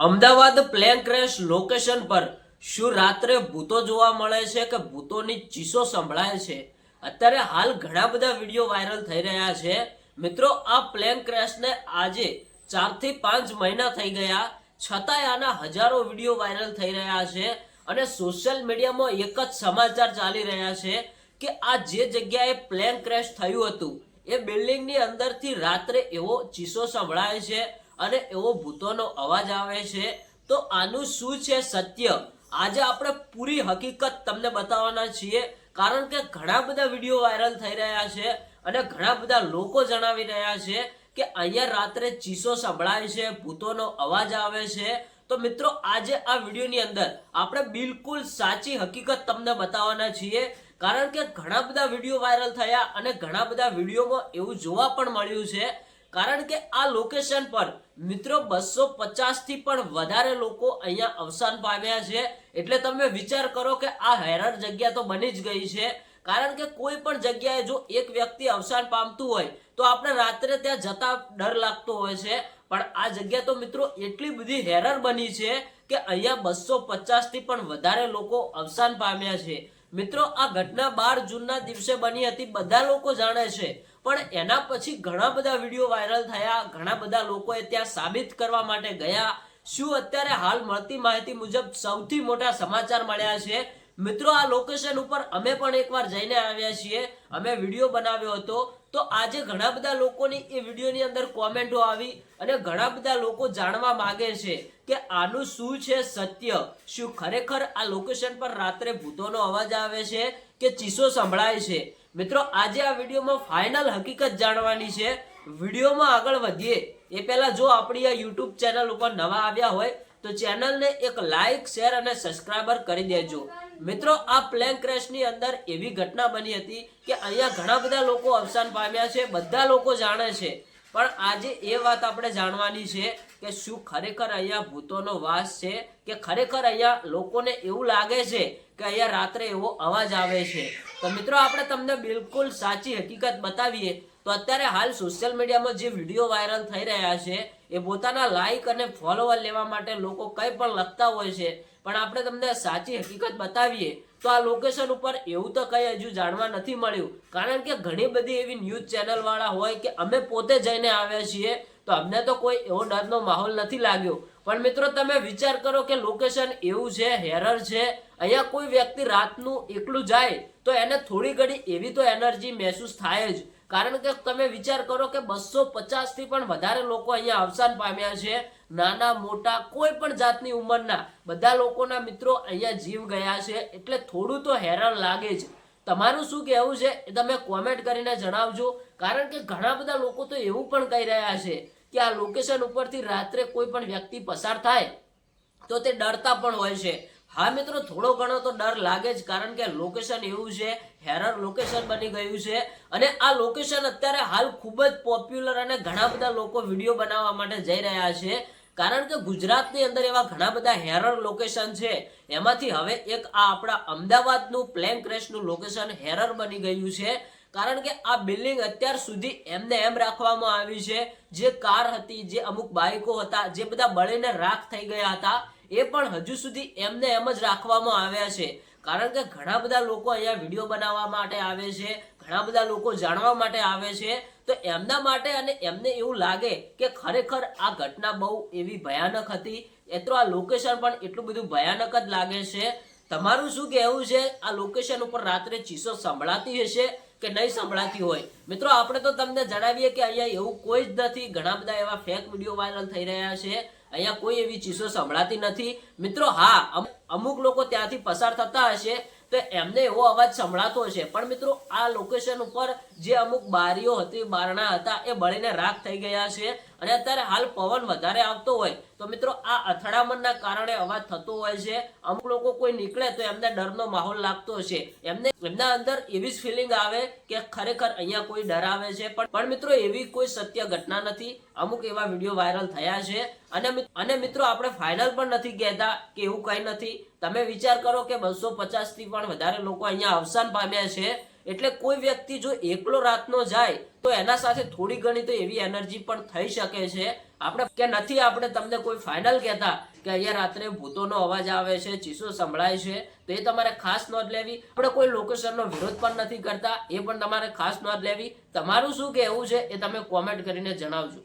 Ahmedabad plane crash location પર શું રાત્રે ભૂતો જોવા મળે છે કે ભૂતોની ચીસો સંભળાય છે? અત્યારે હાલ ઘણા બધા વીડિયો વાયરલ થઈ રહ્યા છે. મિત્રો, આ પ્લેન ક્રેશને આજે ચારથી પાંચ મહિના થઈ ગયા. છતાંય આના હજારો વીડિયો વાયરલ થઈ રહ્યા છે અને સોશિયલ મીડિયામાં એક જ સમાચાર ચાલી રહ્યા છે કે આ જે જગ્યાએ પ્લેન ક્રેશ થયું હતું, એ બિલ્ડિંગની અંદરથી રાત્રે એવો ચીસો સંભળાય છે અને એવો ભૂતોનો અવાજ આવે છે, તો આનું શું છે સત્ય? આજે આપણે પૂરી હકીકત તમને બતાવવાના છીએ, કારણ કે ઘણા બધા વીડિયો વાયરલ થઈ રહ્યા છે અને ઘણા બધા લોકો જણાવી રહ્યા છે કે અહીંયા રાત્રે ચીસો સંભળાય છે, ભૂતોનો અવાજ આવે છે. તો મિત્રો, આજે આ વિડીયોની અંદર આપણે બિલકુલ સાચી હકીકત તમને બતાવવાના છીએ, કારણ કે ઘણા બધા વીડિયો વાયરલ થયા અને ઘણા બધા વિડીયોમાં એવું જોવા પણ મળ્યું છે કારણ કે આ લોકેશન પર મિત્રો બસો પચાસથી પણ વધારે લોકો અહીંયા અવસાન પામ્યા છે. એટલે તમે વિચાર કરો કે આ હેરાન જગ્યા તો બની જ ગઈ છે. કારણ કે કોઈ પણ જગ્યાએ જો એક વ્યક્તિ અવસાન પામતું હોય, તો આપણે રાત્રે ત્યાં જતા ડર લાગતો હોય છે. પણ આ જગ્યા તો મિત્રો એટલી બધી હેરાન બની છે કે અહીંયા બસો પચાસથી પણ વધારે લોકો અવસાન પામ્યા છે. મિત્રો, આ ઘટના બાર જૂનના દિવસે બની હતી. બધા લોકો જાણે છે. પણ એના પછી ઘણા બધા વીડિયો વાયરલ થયા, ઘણા બધા લોકોએ ત્યાં સાબિત કરવા માટે ગયા. શું અત્યારે હાલ મળતી માહિતી મુજબ સૌથી મોટા સમાચાર મળ્યા છે? મિત્રો, આ લોકેશન ઉપર અમે પણ એકવાર જઈને આવ્યા છીએ. અમે વીડિયો બનાવ્યો હતો. તો આજે ઘણા બધા લોકોની એ વિડીયોની અંદર કોમેન્ટો આવી અને ઘણા બધા લોકો જાણવા માગે છે કે આનું શું છે સત્ય? શું ખરેખર આ લોકેશન પર રાત્રે ભૂતોનો અવાજ આવે છે કે ચીસો સંભળાય છે? મિત્રો, આજે આ વિડીયોમાં ફાઇનલ હકીકત જાણવાની છે. વિડીયોમાં આગળ વધીએ. એ પહેલા જો આપણી આ યુટ્યુબ ચેનલ ઉપર નવા આવ્યા હોય, તો ચેનલને એક લાઈક શેર અને સબસ્ક્રાઇબર કરી દેજો. મિત્રો, આ પ્લેન ક્રેશની અંદર એવી ઘટના બની હતી કે અહીંયા ઘણા બધા લોકો અવસાન પામ્યા છે, બધા લોકો જાણે છે. પણ આજે એ વાત આપણે જાણવાની છે કે શું ખરેખર અહીંયા ભૂતોનો વાસ છે? કે ખરેખર અહીંયા લોકોને એવું લાગે છે કે અહીંયા રાત્રે એવો અવાજ આવે છે? તો મિત્રો, આપણે તમને બિલકુલ સાચી હકીકત બતાવીએ. તો અત્યારે હાલ સોશિયલ મીડિયામાં જે વીડિયો વાયરલ થઈ રહ્યા છે, એ પોતાના લાઈક અને ફોલોવર લેવા માટે લોકો કંઈ પણ લખતા હોય છે. પણ આપણે તમને સાચી હકીકત બતાવીએ, તો આ લોકેશન ઉપર એવું તો કંઈ હજુ જાણવા નથી મળ્યું. કારણ કે ઘણી બધી એવી ન્યૂઝ ચેનલવાળા હોય કે અમે પોતે જઈને આવ્યા છીએ તો અમને તો કોઈ એવો ડરનો માહોલ નથી લાગ્યો. પણ મિત્રો, તમે વિચાર કરો કે લોકેશન એવું છે હેરર છે, અહીંયા કોઈ વ્યક્તિ રાતનું એકલું જાય, તો એને થોડી ઘડી એવી તો એનર્જી મહેસૂસ થાય જ. કારણ કે તમે વિચાર કરો કે બસો પચાસથી પણ વધારે લોકો અહીંયા અવસાન પામ્યા છે. નાના, મોટા, કોઈ પણ જાતની ઉંમરના બધા લોકોના મિત્રો અહીંયા જીવ ગયા છે, એટલે થોડું તો હેરાન લાગે જ. તમારું શું કહેવું છે એ તમે કોમેન્ટ કરીને જણાવજો. કારણ કે ઘણા બધા લોકો તો એવું પણ કહી રહ્યા છે કે આ લોકેશન ઉપરથી રાત્રે કોઈ પણ વ્યક્તિ પસાર થાય તો તે ડરતા પણ હોય છે. હા મિત્રો, થોડો ઘણો તો ડર લાગે જ કારણ કે લોકેશન એવું છે હેરર લોકેશન બની ગયું છે અને આ લોકેશન અત્યારે હાલ ખૂબ જ પોપ્યુલર અને ઘણા બધા લોકો વીડિયો બનાવવા માટે જઈ રહ્યા છે. કારણ કે ગુજરાતની અંદર એવા ઘણા બધા હેરર લોકેશન છે. એમાંથી હવે એક આ આપણા અમદાવાદનું પ્લેન ક્રેશનું લોકેશન હેરર બની ગયું છે. કારણ કે આ બિલ્ડિંગ અત્યાર સુધી એમને એમ રાખવામાં આવી છે, જે કાર હતી, જે અમુક બાઇકો હતા, જે બધા બળીને રાખ થઈ ગયા હતા, એ પણ હજુ સુધી એમને એમ જ રાખવામાં આવ્યા છે. કારણ કે ઘણા બધા લોકો અહીંયા વીડિયો બનાવવા માટે આવે છે, ઘણા બધા લોકો જાણવા માટે આવે છે. તો એમના માટે અને એમને એવું લાગે કે ખરેખર આ ઘટના બહુ એવી ભયાનક હતી. એ તો આ લોકેશન પણ એટલું બધું ભયાનક જ લાગે છે. તમારું શું કહેવું છે? આ લોકેશન ઉપર રાત્રે ચીસો સંભળાતી હશે કે નહીં સંભળાતી હોય? મિત્રો, આપણે તો તમને જણાવીએ કે અહીંયા એવું કોઈ જ નથી. ઘણા બધા એવા ફેક વીડિયો વાયરલ થઈ રહ્યા છે. અહીંયા કોઈ એવી ચીસો સંભળાતી નથી. મિત્રો, હા અમ- અમુક લોકો ત્યાંથી પસાર થતા હશે તો એમને એવો અવાજ સંભળાતો હશે. પણ મિત્રો, આ લોકેશન ઉપર જે અમુક બારીઓ હતી, બારણા હતા, એ બળીને રાખ થઈ ગયા છે. અને અત્યારે હાલ પવન વધારે આવતો હોય. તો મિત્રો, આ અથડામણના કારણે અવાજ થતો હોય છે. અમુક લોકો કોઈ નીકળે તો એમને ડરનો માહોલ લાગતો છે. એમને, એમના અંદર એવી જ ફિલિંગ આવે કે ખરેખર અહીંયા કોઈ ડરાવે છે. પણ મિત્રો, એવી કોઈ સત્ય ઘટના નથી. અમુક એવા વીડિયો વાયરલ થયા છે. અને અને મિત્રો, આપણે ફાઇનલ પણ નથી કહેતા કે એવું કંઈ નથી. તમે વિચાર કરો કે બસો પચાસથી પણ વધારે લોકો અહીંયા અવસાન પામ્યા છે. એટલે કોઈ વ્યક્તિ જો એકલો રાતનો જાય, તો એના સાથે થોડી ઘણી તો એવી એનર્જી પણ થઈ શકે છે. આપણે કે નથી, આપણે તમને કોઈ ફાઇનલ કહેતા કે અહીંયા રાત્રે ભૂતોનો અવાજ આવે છે, ચીસો સંભળાય છે, તો એ તમારે ખાસ નોંધ લેવી. આપણે કોઈ લોકેશનનો વિરોધ પણ નથી કરતા, એ પણ તમારે ખાસ નોંધ લેવી. તમારું શું કહેવું છે એ તમે કોમેન્ટ કરીને જણાવજો.